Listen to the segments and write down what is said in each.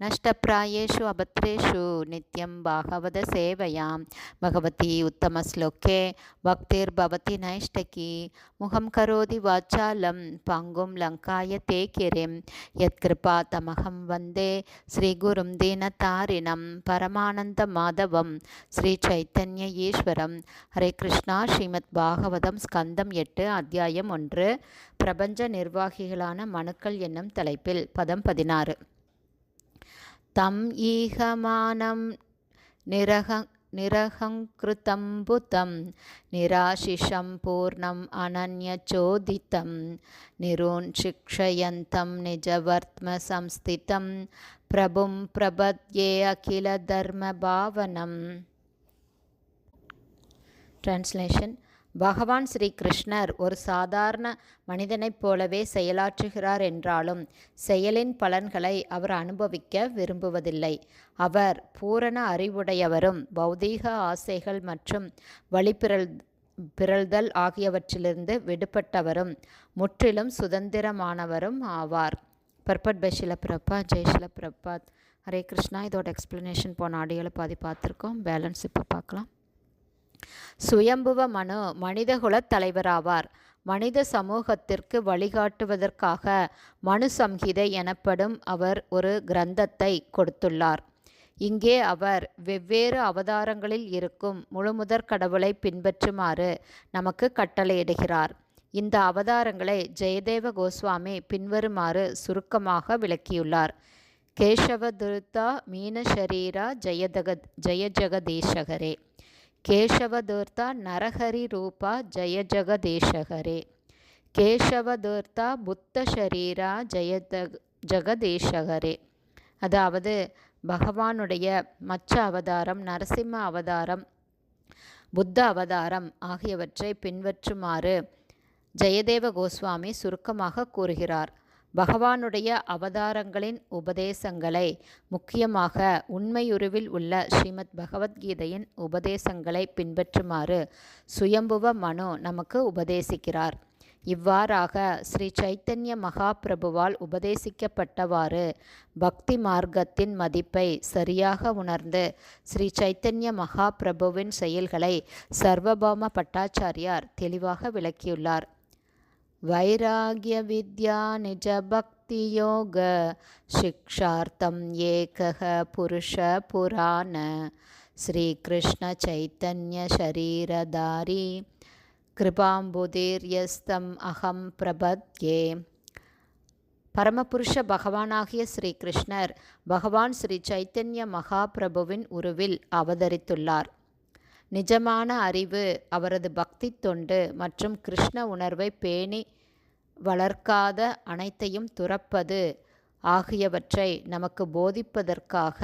नष्टप्रायेषु अभद्रेषु नित्यं भागवतसेवयां भगवती उत्तमश्लोके भक्तिर्भवति नैष्टकी मुखं करोति वाचालं पाङ्गुं लङ्काय ते किरिं यत्कृपातमहं वन्दे श्रीगुरुं दीनतारिणं परमानन्दमाधवं ஸ்ரீசைத்தன்ய ஈஸ்வரம் ஹரே கிருஷ்ணா ஸ்ரீமத் பாகவதம் ஸ்கந்தம் எட்டு அத்தியாயம் ஒன்று பிரபஞ்ச நிர்வாகிகளான மனுக்கள் என்னும் தலைப்பில் பதம் பதினாறு தம் ஈகமானம் நிரக निरहङ्कृतं निराशिषं पूर्णम् अनन्यचोदितं निरोन्शिक्षयन्तं निजवर्त्मसंस्थितं प्रभुं प्रपद्ये अखिलधर्मभावनम् ट्रान्स्लेशन् பகவான் ஸ்ரீ கிருஷ்ணர் ஒரு சாதாரண மனிதனைப் போலவே செயலாற்றுகிறார் என்றாலும் செயலின் பலன்களை அவர் அனுபவிக்க விரும்புவதில்லை. அவர் பூரண அறிவுடையவரும் பௌதீக ஆசைகள் மற்றும் வழிபிறல் பிறழ்தல் ஆகியவற்றிலிருந்து விடுபட்டவரும் முற்றிலும் சுதந்திரமானவரும் ஆவார். பர்பட் பை பிரபா ஜெய்ஷில பிரபாத் ஹரே கிருஷ்ணா. இதோட எக்ஸ்ப்ளனேஷன் போன ஆடியோவில் பாதி பார்த்துருக்கோம். பேலன்ஸ் இப்போ பார்க்கலாம். சுயம்புவ மனு மனிதகுலத் தலைவராவார். மனித சமூகத்திற்கு வழிகாட்டுவதற்காக மனு சம்ஹிதை எனப்படும் அவர் ஒரு கிரந்தத்தை கொடுத்துள்ளார். இங்கே அவர் வெவ்வேறு அவதாரங்களில் இருக்கும் முழுமுதற் கடவுளை பின்பற்றுமாறு நமக்கு கட்டளையிடுகிறார். இந்த அவதாரங்களை ஜெயதேவ கோஸ்வாமி பின்வருமாறு சுருக்கமாக விளக்கியுள்ளார். கேசவதுர்தா மீனசரீரா ஜெயதக ஜெயஜகதீஷகரே ಕೇಶವದೂರ್ತ ನರಹರಿ ರೂಪ ಜಯ ಜಗದೇಶಹರೇ கேசவதூர்த்தா புத்த ஷரீரா ஜெயத ஜெகதேசகரே அதாவது பகவானுடைய மச்ச அவதாரம் நரசிம்ம அவதாரம் புத்த அவதாரம் ஆகியவற்றை பின்பற்றுமாறு ஜெயதேவ கோஸ்வாமி சுருக்கமாக கூறுகிறார் பகவானுடைய அவதாரங்களின் உபதேசங்களை முக்கியமாக உண்மையுருவில் உள்ள ஸ்ரீமத் பகவத்கீதையின் உபதேசங்களை பின்பற்றுமாறு சுயம்புவ மனு நமக்கு உபதேசிக்கிறார். இவ்வாறாக ஸ்ரீ சைத்தன்ய மகாபிரபுவால் உபதேசிக்கப்பட்டவாறு பக்தி மார்க்கத்தின் மதிப்பை சரியாக உணர்ந்து ஸ்ரீ சைத்தன்ய மகாபிரபுவின் செயல்களை சர்வபௌம பட்டாச்சாரியார் தெளிவாக விளக்கியுள்ளார். वैराग्यविद्या निजभक्तियोग शिक्षार्थम् एकः पुरुषपुराण श्रीकृष्णचैतन्यशरीरधारी கிருபாம்புதீர்யஸ்தம் அகம் பிரபத்யே பரமபுருஷ பகவானாகிய ஸ்ரீ கிருஷ்ணர் பகவான் ஸ்ரீ சைத்தன்ய மகாபிரபுவின் உருவில் அவதரித்துள்ளார் நிஜமான அறிவு அவரது பக்தி தொண்டு மற்றும் கிருஷ்ண உணர்வை பேணி வளர்க்காத அனைத்தையும் துறப்பது ஆகியவற்றை நமக்கு போதிப்பதற்காக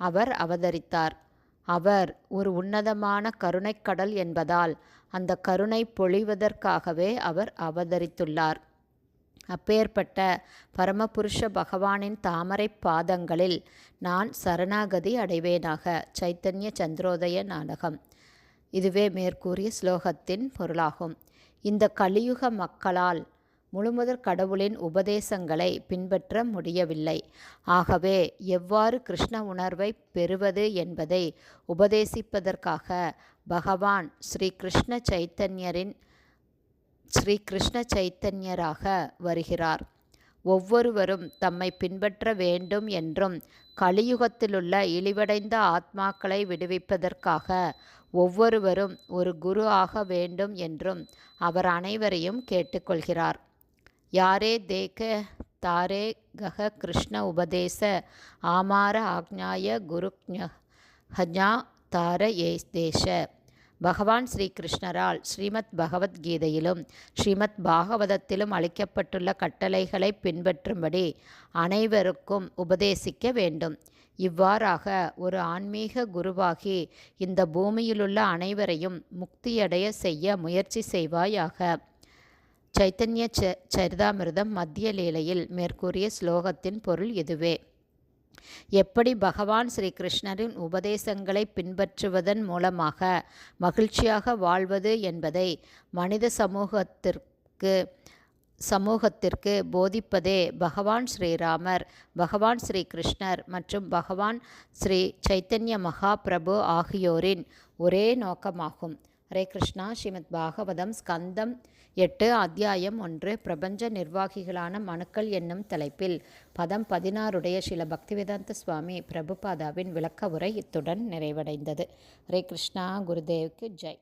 அவர் அவதரித்தார். அவர் ஒரு உன்னதமான கருணைக்கடல் என்பதால் அந்த கருணை பொழிவதற்காகவே அவர் அவதரித்துள்ளார். அப்பேற்பட்ட பரமபுருஷ பகவானின் தாமரை பாதங்களில் நான் சரணாகதி அடைவேனாக. சைத்தன்ய சந்திரோதய நாடகம். இதுவே மேற்கூறிய ஸ்லோகத்தின் பொருளாகும். இந்த கலியுக மக்களால் முழுமுதற் கடவுளின் உபதேசங்களை பின்பற்ற முடியவில்லை. ஆகவே எவ்வாறு கிருஷ்ண உணர்வை பெறுவது என்பதை உபதேசிப்பதற்காக பகவான் ஸ்ரீ கிருஷ்ண சைத்தன்யரின் ஸ்ரீ கிருஷ்ண சைத்தன்யராக வருகிறார். ஒவ்வொருவரும் தம்மை பின்பற்ற வேண்டும் என்றும் கலியுகத்திலுள்ள இழிவடைந்த ஆத்மாக்களை விடுவிப்பதற்காக ஒவ்வொருவரும் ஒரு குரு ஆக வேண்டும் என்றும் அவர் அனைவரையும் கேட்டுக்கொள்கிறார். யாரே தேக தாரே கக கிருஷ்ண உபதேச ஆமார ஆக்ஞாய குருக்ஞா தார ஏ தேச. பகவான் ஸ்ரீகிருஷ்ணரால் ஸ்ரீமத் பகவத்கீதையிலும் ஸ்ரீமத் பாகவதத்திலும் அளிக்கப்பட்டுள்ள கட்டளைகளை பின்பற்றும்படி அனைவருக்கும் உபதேசிக்க வேண்டும். இவ்வாறாக ஒரு ஆன்மீக குருவாகி இந்த பூமியிலுள்ள அனைவரையும் முக்தியடைய செய்ய முயற்சி செய்வாயாக. சைத்தன்ய ச சரிதாமிர்தம் மத்திய லீலையில் மேற்கூறிய ஸ்லோகத்தின் பொருள் இதுவே. எப்படி பகவான் ஸ்ரீ கிருஷ்ணரின் உபதேசங்களை பின்பற்றுவதன் மூலமாக மகிழ்ச்சியாக வாழ்வது என்பதை மனித சமூகத்திற்கு சமூகத்திற்கு போதிப்பதே பகவான் ஸ்ரீராமர் பகவான் ஸ்ரீ கிருஷ்ணர் மற்றும் பகவான் ஸ்ரீ சைத்தன்ய மகாபிரபு ஆகியோரின் ஒரே நோக்கமாகும். ஹரே கிருஷ்ணா. ஸ்ரீமத் பாகவதம் ஸ்கந்தம் எட்டு அத்தியாயம் ஒன்று பிரபஞ்ச நிர்வாகிகளான மனுக்கள் என்னும் தலைப்பில். பதம் பதினாறுடைய சில பக்திவேதாந்த சுவாமி பிரபுபாதாவின் விளக்க உரை இத்துடன் நிறைவடைந்தது. ஹரே கிருஷ்ணா குருதேவுக்கு ஜெய்.